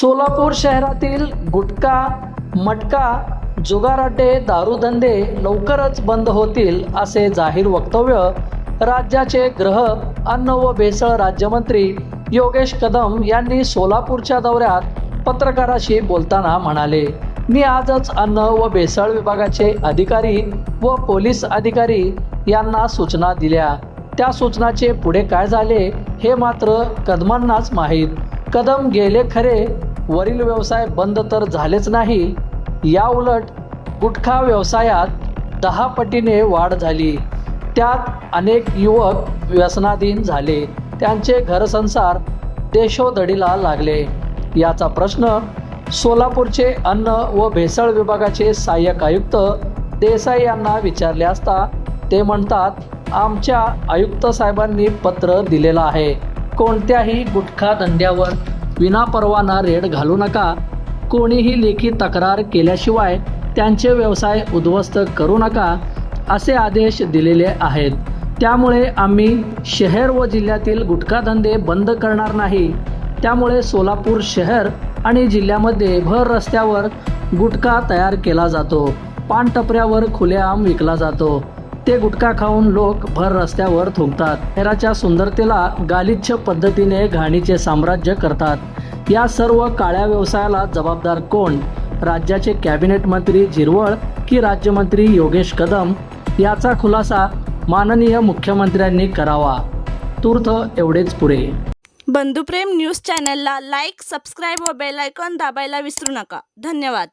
सोलापूर शहरातील गुटखा मटका जुगाराटे दारूधंदे लवकरच बंद होतील असे जाहीर वक्तव्य राज्याचे ग्रह अन्न व भेसळ राज्यमंत्री योगेश कदम यांनी सोलापूरच्या दौऱ्यात पत्रकाराशी बोलताना म्हणाले मी आजच अन्न व भेसळ विभागाचे अधिकारी व पोलीस अधिकारी यांना सूचना दिल्या. त्या सूचनाचे पुढे काय झाले हे मात्र कदमांनाच माहीत. कदम गेले खरे वरील व्यवसाय बंद तर झालेच नाही या उलट गुटखा व्यवसायात दहा पटीने वाढ झाली. त्यात अनेक युवक व्यसनाधीन झाले. त्यांचे घरसंसार देशोधडीला लागले. याचा प्रश्न सोलापूरचे अन्न व भेसळ विभागाचे सहाय्यक आयुक्त देसाई यांना विचारले असता ते म्हणतात आमच्या आयुक्त साहेबांनी पत्र दिलेलं आहे. कोणत्याही गुटखा धंद्यावर विनापरवाना रेड घालू नका. कोणीही लेखी तक्रार केल्याशिवाय त्यांचे व्यवसाय उद्ध्वस्त करू नका असे आदेश दिलेले आहेत. त्यामुळे आम्ही शहर व जिल्ह्यातील गुटखा धंदे बंद करणार नाही. त्यामुळे सोलापूर शहर आणि जिल्ह्यामध्ये भर रस्त्यावर गुटखा तयार केला जातो. पानटपऱ्यावर खुलेआम विकला जातो. ते गुटखा खाऊन लोक भर रस्त्यावर थुंकतात. शहराच्या सुंदरतेला गालिच्छ पद्धतीने घाणीचे साम्राज्य करतात. या सर्व काळ्या व्यवसायाला जबाबदार कोण? राज्याचे कॅबिनेट मंत्री जिरवळ की राज्यमंत्री योगेश कदम? याचा खुलासा माननीय मुख्यमंत्र्यांनी करावा. तूर्थ एवढेच पुढे. बंधुप्रेम न्यूज चॅनलला लाईक सबस्क्राईब व बेल दाबायला विसरू नका. धन्यवाद.